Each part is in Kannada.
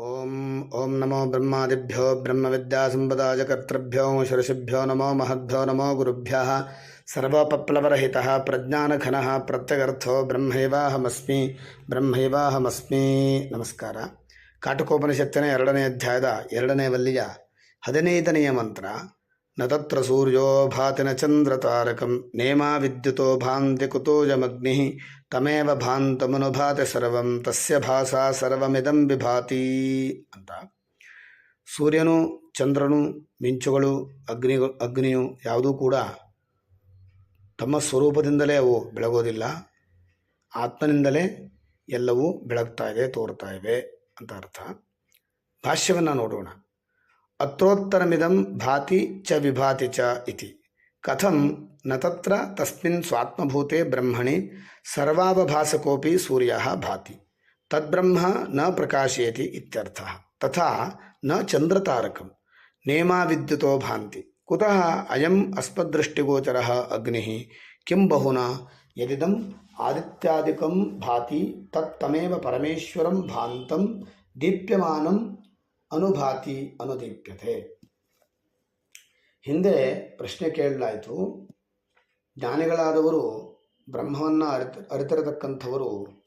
ಓಂ ಓಂ ನಮೋ ಬ್ರಹ್ಮಾದಿಭ್ಯೋ ಬ್ರಹ್ಮವಿದ್ಯಾಸಂಪದಾಯ ಕರ್ತೃಭ್ಯೋ ಶಿರಸಿಭ್ಯೋ ನಮೋ ಮಹದ್ಭ್ಯೋ ನಮೋ ಗುರುಭ್ಯಃ ಸರ್ವಪಪ್ಲವರಹಿತ ಪ್ರಜ್ಞಾನಘನ ಪ್ರತ್ಯಗರ್ಥೋ ಬ್ರಹ್ಮೈವಾಹಮಸ್ಮಿ ಬ್ರಹ್ಮೈವಾಹಮಸ್ಮಿ. ನಮಸ್ಕಾರ. ಕಾಟಕೋಪನಿಷತ್ತಿನ ಎರಡನೇ ಅಧ್ಯಾಯದ ಎರಡನೇ ವಲ್ಲಿಯ ಹದಿನೈದನೆಯ ಮಂತ್ರ. ನ ತತ್ರ ಸೂರ್ಯೋ ಭಾತಿ ನ ಚಂದ್ರ ತಾರಕಂ, ನೇಮಾ ವಿದ್ಯುತೋ ಭಾಂತಿ ಕುತೂಜಮಗ್ನಿ, ತಮೇವ ಭಾಂತಮನುಭಾತಿ ಸರ್ವಂ, ತಸ್ಯ ಭಾಸಾ ಸರ್ವಮಿದಂ ವಿಭಾತಿ ಅಂತ. ಸೂರ್ಯನು, ಚಂದ್ರನು, ಮಿಂಚುಗಳು ಅಗ್ನಿ ಅಗ್ನಿಯು ಯಾವುದೂ ಕೂಡ ತಮ್ಮ ಸ್ವರೂಪದಿಂದಲೇ ಅವು ಬೆಳಗೋದಿಲ್ಲ. ಆತ್ಮನಿಂದಲೇ ಎಲ್ಲವೂ ಬೆಳಗ್ತಾ ಇದೆ, ತೋರ್ತಾ ಇವೆ ಅಂತ ಅರ್ಥ. ಭಾಷ್ಯವನ್ನು ನೋಡೋಣ. ಅತ್ರೋತ್ತರಮಿದಂ ಭಾತಿ ಚ ವಿಭಾತಿ ಚ ಇತಿ ಕಥಂ ನ ತತ್ರ ತಸ್ಮಿನ್ ಸ್ವಾತ್ಮಭೂತೆ ಬ್ರಹ್ಮಣಿ ಸರ್ವಾವಭಾಸಕೋಪಿ ಸೂರ್ಯ ಭಾತಿ ತದ್ಬ್ರಹ್ಮ ನ ಪ್ರಕಾಶಯತಿ ಇತ್ಯರ್ಥ ತಥಾ ನ ಚಂದ್ರತಾರಕಂ ನೇಮಾ ವಿದ್ಯುತೋ ಭಾಂತಿ ಕುತಃ ಅಯಂ ಅಸ್ಮದೃಷ್ಟಿಗೋಚರ ಅಗ್ನಿ ಕಿಂ ಬಹುನಾ ಯದಿದಂ ಆದಿತ್ಯಾದಿಕಂ ಭಾತಿ ತತ್ತಮೇವ ಪರಮೇಶ್ವರಂ ಭಾಂತಂ ದೀಪ್ಯಮಾನಂ ಅನುಭಾತಿ ಅನುದೀಪ್ಯತೆ. ಹಿಂದೆ ಪ್ರಶ್ನೆ ಕೇಳಲಾಯಿತು, ಜ್ಞಾನಿಗಳಾದವರು ಬ್ರಹ್ಮವನ್ನು ಅರಿತ, ಅರಿತಿರತಕ್ಕಂಥವರು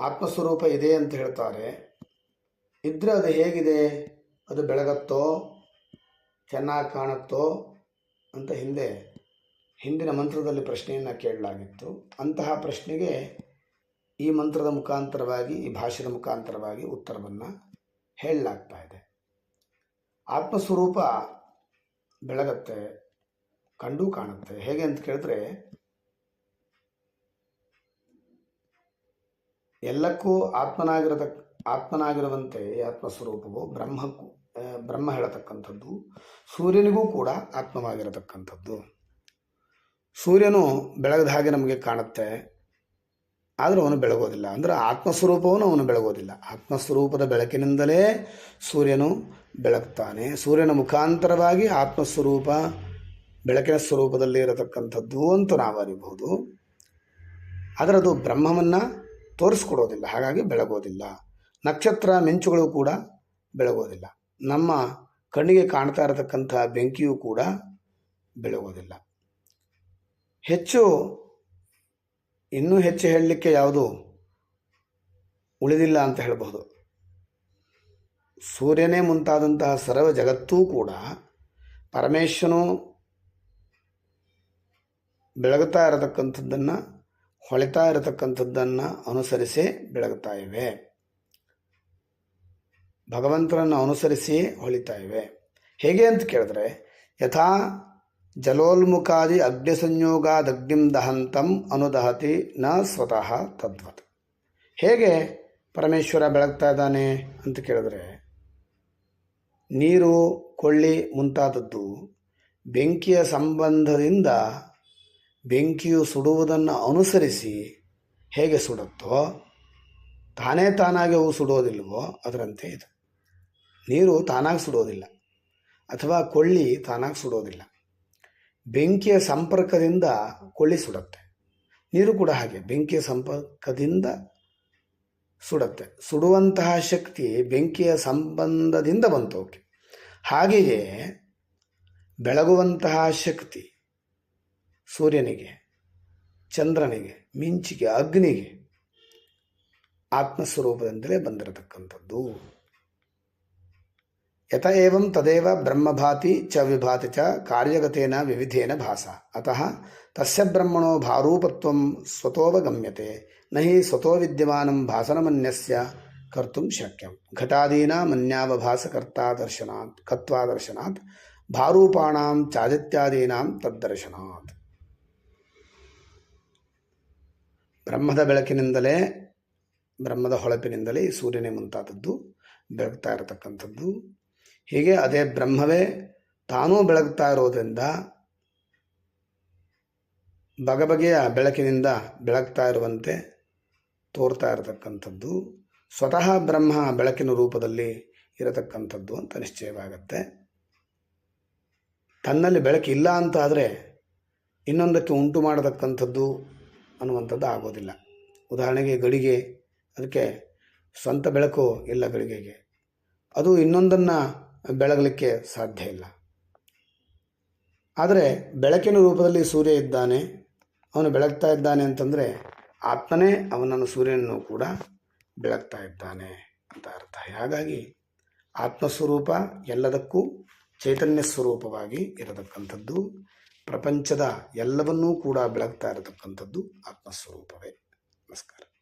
ಆತ್ಮಸ್ವರೂಪ ಇದೆ ಅಂತ ಹೇಳ್ತಾರೆ. ಇದ್ರೆ ಅದು ಹೇಗಿದೆ? ಅದು ಬೆಳಗತ್ತೋ? ಚೆನ್ನಾಗಿ ಕಾಣುತ್ತೋ? ಅಂತ ಹಿಂದೆ, ಹಿಂದಿನ ಮಂತ್ರದಲ್ಲಿ ಪ್ರಶ್ನೆಯನ್ನು ಕೇಳಲಾಗಿತ್ತು. ಅಂತಹ ಪ್ರಶ್ನೆಗೆ ಈ ಮಂತ್ರದ ಮುಖಾಂತರವಾಗಿ, ಈ ಭಾಷೆಯ ಮುಖಾಂತರವಾಗಿ ಉತ್ತರವನ್ನು ಹೇಳಲಾಗ್ತಾ ಇದೆ. ಆತ್ಮಸ್ವರೂಪ ಬೆಳಗತ್ತೆ, ಕಂಡು ಕಾಣುತ್ತೆ. ಹೇಗೆ ಅಂತ ಕೇಳಿದ್ರೆ, ಎಲ್ಲಕ್ಕೂ ಆತ್ಮನಾಗಿರತಕ್ಕ ಆತ್ಮನಾಗಿರುವಂತೆ ಆತ್ಮಸ್ವರೂಪವು ಬ್ರಹ್ಮಕ್ಕೂ ಬ್ರಹ್ಮ ಹೇಳತಕ್ಕಂಥದ್ದು. ಸೂರ್ಯನಿಗೂ ಕೂಡ ಆತ್ಮವಾಗಿರತಕ್ಕಂಥದ್ದು. ಸೂರ್ಯನು ಬೆಳಗದ ಹಾಗೆ ನಮಗೆ ಕಾಣುತ್ತೆ. ಆದರೂ ಅವನು ಬೆಳಗೋದಿಲ್ಲ. ಅಂದರೆ ಆತ್ಮಸ್ವರೂಪವನ್ನು ಅವನು ಬೆಳಗೋದಿಲ್ಲ. ಆತ್ಮಸ್ವರೂಪದ ಬೆಳಕಿನಿಂದಲೇ ಸೂರ್ಯನು ಬೆಳಗ್ತಾನೆ. ಸೂರ್ಯನ ಮುಖಾಂತರವಾಗಿ ಆತ್ಮಸ್ವರೂಪ ಬೆಳಕಿನ ಸ್ವರೂಪದಲ್ಲಿ ಇರತಕ್ಕಂಥದ್ದು ಅಂತ ನಾವು ಅರಿಬಹುದು ಆದರೆ ಅದು ಬ್ರಹ್ಮವನ್ನು ತೋರಿಸ್ಕೊಡೋದಿಲ್ಲ. ಹಾಗಾಗಿ ಬೆಳಗೋದಿಲ್ಲ. ನಕ್ಷತ್ರ ಮಿಂಚುಗಳು ಕೂಡ ಬೆಳಗೋದಿಲ್ಲ. ನಮ್ಮ ಕಣ್ಣಿಗೆ ಕಾಣ್ತಾ ಇರತಕ್ಕಂಥ ಬೆಂಕಿಯೂ ಕೂಡ ಬೆಳಗೋದಿಲ್ಲ. ಹೆಚ್ಚು ಇನ್ನೂ ಹೆಚ್ಚು ಹೇಳಲಿಕ್ಕೆ ಯಾವುದು ಉಳಿದಿಲ್ಲ ಅಂತ ಹೇಳಬಹುದು. ಸೂರ್ಯನೇ ಮುಂತಾದಂತಹ ಸರ್ವ ಜಗತ್ತೂ ಕೂಡ ಪರಮೇಶ್ವನು ಬೆಳಗುತ್ತಾ ಇರತಕ್ಕಂಥದ್ದನ್ನು, ಹೊಳಿತಾ ಇರತಕ್ಕಂಥದ್ದನ್ನು ಅನುಸರಿಸಿ ಬೆಳಗುತ್ತಾ ಇವೆ. ಭಗವಂತನನ್ನು ಅನುಸರಿಸಿ ಹೊಳಿತಾ ಇವೆ. ಹೇಗೆ ಅಂತ ಕೇಳಿದ್ರೆ, ಯಥಾ ಜಲೋಲ್ಮುಖಾದಿ ಅಗ್ನಿ ಸಂಯೋಗಾದಗ್ನಿಂ ದಹಂತಂ ಅನುದಹತಿ ನ ಸ್ವತಃ ತದ್ವತ್. ಹೇಗೆ ಪರಮೇಶ್ವರ ಬೆಳಗ್ತಾ ಇದ್ದಾನೆ ಅಂತ ಕೇಳಿದ್ರೆ, ನೀರು, ಕೊಳ್ಳಿ ಮುಂತಾದದ್ದು ಬೆಂಕಿಯ ಸಂಬಂಧದಿಂದ ಬೆಂಕಿಯು ಸುಡುವುದನ್ನು ಅನುಸರಿಸಿ ಹೇಗೆ ಸುಡುತ್ತೋ, ತಾನೇ ತಾನಾಗಿ ಅವು ಸುಡೋದಿಲ್ವೋ ಅದರಂತೆ ಇದು. ನೀರು ತಾನಾಗಿ ಸುಡೋದಿಲ್ಲ ಅಥವಾ ಕೊಳ್ಳಿ ತಾನಾಗಿ ಸುಡೋದಿಲ್ಲ ಬೆಂಕಿಯ ಸಂಪರ್ಕದಿಂದ ಕೊಳ್ಳಿ ಸುಡುತ್ತೆ ನೀರು ಕೂಡ ಹಾಗೆ, ಬೆಂಕಿಯ ಸಂಪರ್ಕದಿಂದ ಸುಡುತ್ತೆ. ಸುಡುವಂತಹ ಶಕ್ತಿ ಬೆಂಕಿಯ ಸಂಬಂಧದಿಂದ ಬಂತು ಓಕೆ. ಹಾಗೆಯೇ ಬೆಳಗುವಂತಹ ಶಕ್ತಿ ಸೂರ್ಯನಿಗೆ, ಚಂದ್ರನಿಗೆ, ಮಿಂಚಿಗೆ, ಅಗ್ನಿಗೆ ಆತ್ಮಸ್ವರೂಪದಿಂದಲೇ ಬಂದಿರತಕ್ಕಂಥದ್ದು. ಯತ ಏವಂ ತದೇವ ಬ್ರಹ್ಮಭಾತಿ ಚ ವಿಭಾತಿ ಚ ಕಾರ್ಯಗತೇನ ವಿವಿಧೇನ ಭಾಸ ಅತಃ ತಸ್ಯ ಬ್ರಹ್ಮಣೋ ಭಾರೂಪತ್ವಂ ಸ್ವತೋವಗಮ್ಯತೆ ನ ಹಿ ಸ್ವತೋ ವಿದ್ಯಮಾನಂ ಭಾಸನಮನ್ಯಸ್ಯ ಕರ್ತುಂ ಶಕ್ಯಂ ಘಟಾದೀನಾಮನ್ಯಾವಭಾಸಕರ್ತಾ ದರ್ಶನಾತ್ ಕತ್ವಾದರ್ಶನಾತ್ ಭಾರೂಪಾಣಾಂ ಚಾದಿತ್ಯಾದೀನಾಂ ತದ್ದರ್ಶನಾತ್ ಬ್ರಹ್ಮದ ಬೆಳಕಿನಿಂದಲೇ ಬ್ರಹ್ಮದ ಹೊಳಪಿನಿಂದಲೇ ಈ ಸೂರ್ಯನೇ ಮುಂತಾದದ್ದು ಬೆಳಗ್ತಾ ಇರತಕ್ಕಂಥದ್ದು ಹೀಗೆ ಅದೇ ಬ್ರಹ್ಮವೇ ತಾನೂ ಬೆಳಗ್ತಾ ಇರೋದ್ರಿಂದ ಬಗೆಬಗೆಯ ಬೆಳಕಿನಿಂದ ಬೆಳಗ್ತಾ ಇರುವಂತೆ ತೋರ್ತಾ ಇರತಕ್ಕಂಥದ್ದು. ಸ್ವತಃ ಬ್ರಹ್ಮ ಬೆಳಕಿನ ರೂಪದಲ್ಲಿ ಇರತಕ್ಕಂಥದ್ದು ಅಂತ ನಿಶ್ಚಯವಾಗತ್ತೆ. ತನ್ನಲ್ಲಿ ಬೆಳಕಿಲ್ಲ ಅಂತ ಆದರೆ ಇನ್ನೊಂದಕ್ಕೆ ಉಂಟು ಮಾಡತಕ್ಕಂಥದ್ದು ಅನ್ನುವಂಥದ್ದು ಆಗೋದಿಲ್ಲ. ಉದಾಹರಣೆಗೆ ಗಡಿಗೆ, ಅದಕ್ಕೆ ಸ್ವಂತ ಬೆಳಕು ಇಲ್ಲ ಗಳಿಗೆಗೆ ಅದು ಇನ್ನೊಂದನ್ನು ಬೆಳಗಲಿಕ್ಕೆ ಸಾಧ್ಯ ಇಲ್ಲ. ಆದರೆ ಬೆಳಕಿನ ರೂಪದಲ್ಲಿ ಸೂರ್ಯ ಇದ್ದಾನೆ, ಅವನು ಬೆಳಗ್ತಾ ಇದ್ದಾನೆ ಅಂತಂದರೆ ಆತ್ಮನೇ ಅವನನ್ನು ಸೂರ್ಯನನ್ನು ಕೂಡ ಬೆಳಗ್ತಾ ಇದ್ದಾನೆ ಅಂತ ಅರ್ಥ. ಹಾಗಾಗಿ ಆತ್ಮಸ್ವರೂಪ ಎಲ್ಲದಕ್ಕೂ ಚೈತನ್ಯ ಸ್ವರೂಪವಾಗಿ ಇರತಕ್ಕಂಥದ್ದು, ಪ್ರಪಂಚದ ಎಲ್ಲವನ್ನೂ ಕೂಡ ಬೆಳಗ್ತಾ ಇರತಕ್ಕಂಥದ್ದು ಆತ್ಮಸ್ವರೂಪವೇ. ನಮಸ್ಕಾರ.